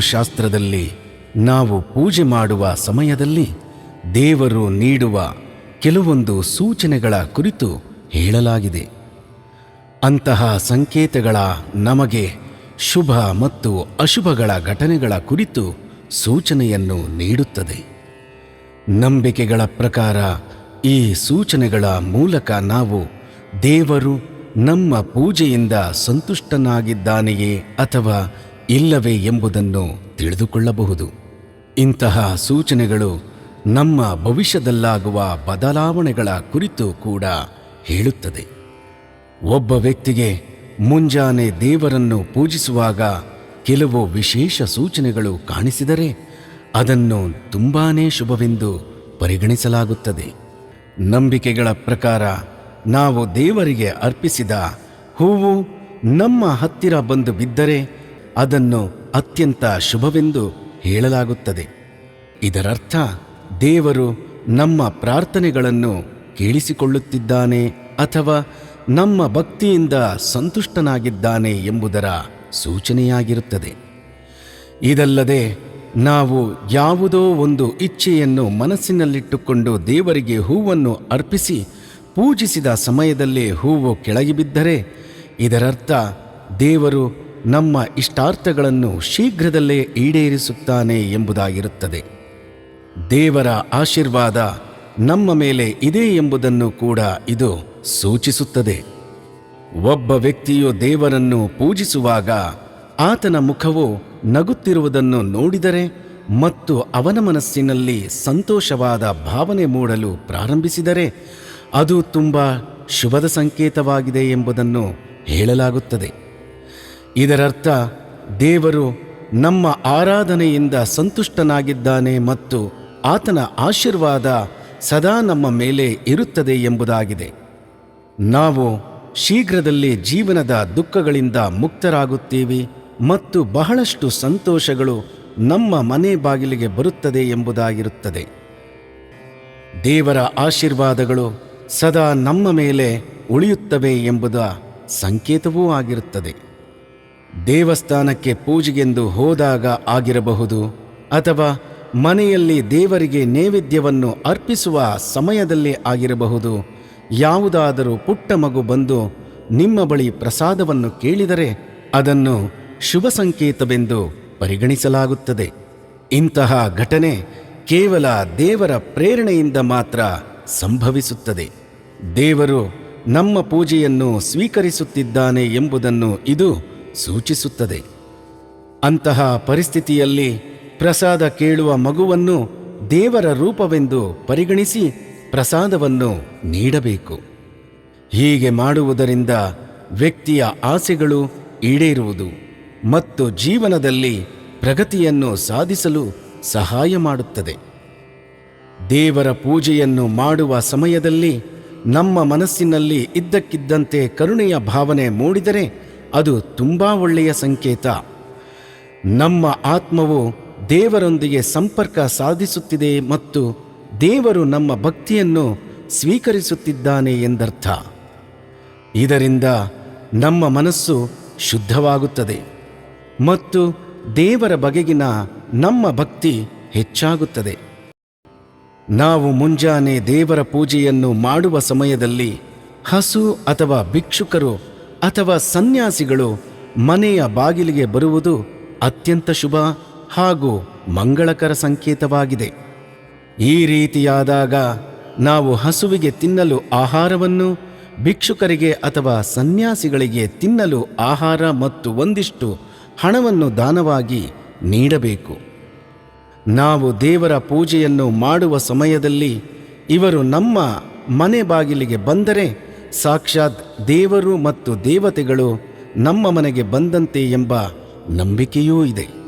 ಶಾಸ್ತ್ರದಲ್ಲಿ ನಾವು ಪೂಜೆ ಮಾಡುವ ಸಮಯದಲ್ಲಿ ದೇವರು ನೀಡುವ ಕೆಲವೊಂದು ಸೂಚನೆಗಳ ಕುರಿತು ಹೇಳಲಾಗಿದೆ. ಅಂತಹ ಸಂಕೇತಗಳ ನಮಗೆ ಶುಭ ಮತ್ತು ಅಶುಭಗಳ ಘಟನೆಗಳ ಕುರಿತು ಸೂಚನೆಯನ್ನು ನೀಡುತ್ತದೆ. ನಂಬಿಕೆಗಳ ಪ್ರಕಾರ ಈ ಸೂಚನೆಗಳ ಮೂಲಕ ನಾವು ದೇವರು ನಮ್ಮ ಪೂಜೆಯಿಂದ ಸಂತುಷ್ಟನಾಗಿದ್ದಾನೆಯೇ ಅಥವಾ ಇಲ್ಲವೇ ಎಂಬುದನ್ನು ತಿಳಿದುಕೊಳ್ಳಬಹುದು. ಇಂತಹ ಸೂಚನೆಗಳು ನಮ್ಮ ಭವಿಷ್ಯದಲ್ಲಾಗುವ ಬದಲಾವಣೆಗಳ ಕುರಿತು ಕೂಡ ಹೇಳುತ್ತದೆ. ಒಬ್ಬ ವ್ಯಕ್ತಿಗೆ ಮುಂಜಾನೆ ದೇವರನ್ನು ಪೂಜಿಸುವಾಗ ಕೆಲವು ವಿಶೇಷ ಸೂಚನೆಗಳು ಕಾಣಿಸಿದರೆ ಅದನ್ನು ತುಂಬಾನೇ ಶುಭವೆಂದು ಪರಿಗಣಿಸಲಾಗುತ್ತದೆ. ನಂಬಿಕೆಗಳ ಪ್ರಕಾರ ನಾವು ದೇವರಿಗೆ ಅರ್ಪಿಸಿದ ಹೂವು ನಮ್ಮ ಹತ್ತಿರ ಬಂದು ಬಿದ್ದರೆ ಅದನ್ನು ಅತ್ಯಂತ ಶುಭವೆಂದು ಹೇಳಲಾಗುತ್ತದೆ. ಇದರರ್ಥ, ದೇವರು ನಮ್ಮ ಪ್ರಾರ್ಥನೆಗಳನ್ನು ಕೇಳಿಸಿಕೊಳ್ಳುತ್ತಿದ್ದಾನೆ ಅಥವಾ ನಮ್ಮ ಭಕ್ತಿಯಿಂದ ಸಂತುಷ್ಟನಾಗಿದ್ದಾನೆ ಎಂಬುದರ ಸೂಚನೆಯಾಗಿರುತ್ತದೆ. ಇದಲ್ಲದೆ, ನಾವು ಯಾವುದೋ ಒಂದು ಇಚ್ಛೆಯನ್ನು ಮನಸ್ಸಿನಲ್ಲಿಟ್ಟುಕೊಂಡು ದೇವರಿಗೆ ಹೂವನ್ನು ಅರ್ಪಿಸಿ ಪೂಜಿಸಿದ ಸಮಯದಲ್ಲಿ ಹೂವು ಕೆಳಗೆ ಬಿದ್ದರೆ, ಇದರರ್ಥ ದೇವರು ನಮ್ಮ ಇಷ್ಟಾರ್ಥಗಳನ್ನು ಶೀಘ್ರದಲ್ಲೇ ಈಡೇರಿಸುತ್ತಾನೆ ಎಂಬುದಾಗಿರುತ್ತದೆ. ದೇವರ ಆಶೀರ್ವಾದ ನಮ್ಮ ಮೇಲೆ ಇದೆ ಎಂಬುದನ್ನು ಕೂಡ ಇದು ಸೂಚಿಸುತ್ತದೆ. ಒಬ್ಬ ವ್ಯಕ್ತಿಯು ದೇವರನ್ನು ಪೂಜಿಸುವಾಗ ಆತನ ಮುಖವು ನಗುತ್ತಿರುವುದನ್ನು ನೋಡಿದರೆ ಮತ್ತು ಅವನ ಮನಸ್ಸಿನಲ್ಲಿ ಸಂತೋಷವಾದ ಭಾವನೆ ಮೂಡಲು ಪ್ರಾರಂಭಿಸಿದರೆ ಅದು ತುಂಬ ಶುಭದ ಸಂಕೇತವಾಗಿದೆ ಎಂಬುದನ್ನು ಹೇಳಲಾಗುತ್ತದೆ. ಇದರರ್ಥ, ದೇವರು ನಮ್ಮ ಆರಾಧನೆಯಿಂದ ಸಂತುಷ್ಟನಾಗಿದ್ದಾನೆ ಮತ್ತು ಆತನ ಆಶೀರ್ವಾದ ಸದಾ ನಮ್ಮ ಮೇಲೆ ಇರುತ್ತದೆ ಎಂಬುದಾಗಿದೆ. ನಾವು ಶೀಘ್ರದಲ್ಲೇ ಜೀವನದ ದುಃಖಗಳಿಂದ ಮುಕ್ತರಾಗುತ್ತೀವಿ ಮತ್ತು ಬಹಳಷ್ಟು ಸಂತೋಷಗಳು ನಮ್ಮ ಮನೆ ಬಾಗಿಲಿಗೆ ಬರುತ್ತದೆ ಎಂಬುದಾಗಿರುತ್ತದೆ. ದೇವರ ಆಶೀರ್ವಾದಗಳು ಸದಾ ನಮ್ಮ ಮೇಲೆ ಉಳಿಯುತ್ತವೆ ಎಂಬುದ ಸಂಕೇತವೂ ಆಗಿರುತ್ತದೆ. ದೇವಸ್ಥಾನಕ್ಕೆ ಪೂಜೆಗೆಂದು ಹೋದಾಗ ಆಗಿರಬಹುದು ಅಥವಾ ಮನೆಯಲ್ಲಿ ದೇವರಿಗೆ ನೈವೇದ್ಯವನ್ನು ಅರ್ಪಿಸುವ ಸಮಯದಲ್ಲಿ ಆಗಿರಬಹುದು. ಯಾವುದಾದರೂ ಪುಟ್ಟ ಮಗು ಬಂದು ನಿಮ್ಮ ಬಳಿ ಪ್ರಸಾದವನ್ನು ಕೇಳಿದರೆ ಅದನ್ನು ಶುಭ ಸಂಕೇತವೆಂದು ಪರಿಗಣಿಸಲಾಗುತ್ತದೆ. ಇಂತಹ ಘಟನೆ ಕೇವಲ ದೇವರ ಪ್ರೇರಣೆಯಿಂದ ಮಾತ್ರ ಸಂಭವಿಸುತ್ತದೆ. ದೇವರು ನಮ್ಮ ಪೂಜೆಯನ್ನು ಸ್ವೀಕರಿಸುತ್ತಿದ್ದಾನೆ ಎಂಬುದನ್ನು ಇದು ಸೂಚಿಸುತ್ತದೆ. ಅಂತಹ ಪರಿಸ್ಥಿತಿಯಲ್ಲಿ ಪ್ರಸಾದ ಕೇಳುವ ಮಗುವನ್ನು ದೇವರ ರೂಪವೆಂದು ಪರಿಗಣಿಸಿ ಪ್ರಸಾದವನ್ನು ನೀಡಬೇಕು. ಹೀಗೆ ಮಾಡುವುದರಿಂದ ವ್ಯಕ್ತಿಯ ಆಸೆಗಳು ಈಡೇರುವುದು ಮತ್ತು ಜೀವನದಲ್ಲಿ ಪ್ರಗತಿಯನ್ನು ಸಾಧಿಸಲು ಸಹಾಯ ಮಾಡುತ್ತದೆ. ದೇವರ ಪೂಜೆಯನ್ನು ಮಾಡುವ ಸಮಯದಲ್ಲಿ ನಮ್ಮ ಮನಸ್ಸಿನಲ್ಲಿ ಇದ್ದಕ್ಕಿದ್ದಂತೆ ಕರುಣೆಯ ಭಾವನೆ ಮೂಡಿದರೆ ಅದು ತುಂಬ ಒಳ್ಳೆಯ ಸಂಕೇತ. ನಮ್ಮ ಆತ್ಮವು ದೇವರೊಂದಿಗೆ ಸಂಪರ್ಕ ಸಾಧಿಸುತ್ತಿದೆ ಮತ್ತು ದೇವರು ನಮ್ಮ ಭಕ್ತಿಯನ್ನು ಸ್ವೀಕರಿಸುತ್ತಿದ್ದಾನೆ ಎಂದರ್ಥ. ಇದರಿಂದ ನಮ್ಮ ಮನಸ್ಸು ಶುದ್ಧವಾಗುತ್ತದೆ ಮತ್ತು ದೇವರ ಬಗೆಗಿನ ನಮ್ಮ ಭಕ್ತಿ ಹೆಚ್ಚಾಗುತ್ತದೆ. ನಾವು ಮುಂಜಾನೆ ದೇವರ ಪೂಜೆಯನ್ನು ಮಾಡುವ ಸಮಯದಲ್ಲಿ ಹಸು ಅಥವಾ ಭಿಕ್ಷುಕರು ಅಥವಾ ಸನ್ಯಾಸಿಗಳು ಮನೆಯ ಬಾಗಿಲಿಗೆ ಬರುವುದು ಅತ್ಯಂತ ಶುಭ ಹಾಗೂ ಮಂಗಳಕರ ಸಂಕೇತವಾಗಿದೆ. ಈ ರೀತಿಯಾದಾಗ ನಾವು ಹಸುವಿಗೆ ತಿನ್ನಲು ಆಹಾರವನ್ನು, ಭಿಕ್ಷುಕರಿಗೆ ಅಥವಾ ಸನ್ಯಾಸಿಗಳಿಗೆ ತಿನ್ನಲು ಆಹಾರ ಮತ್ತು ಒಂದಿಷ್ಟು ಹಣವನ್ನು ದಾನವಾಗಿ ನೀಡಬೇಕು. ನಾವು ದೇವರ ಪೂಜೆಯನ್ನು ಮಾಡುವ ಸಮಯದಲ್ಲಿ ಇವರು ನಮ್ಮ ಮನೆ ಬಾಗಿಲಿಗೆ ಬಂದರೆ ಸಾಕ್ಷಾತ್ ದೇವರು ಮತ್ತು ದೇವತೆಗಳು ನಮ್ಮ ಮನೆಗೆ ಬಂದಂತೆ ಎಂಬ ನಂಬಿಕೆಯೂ ಇದೆ.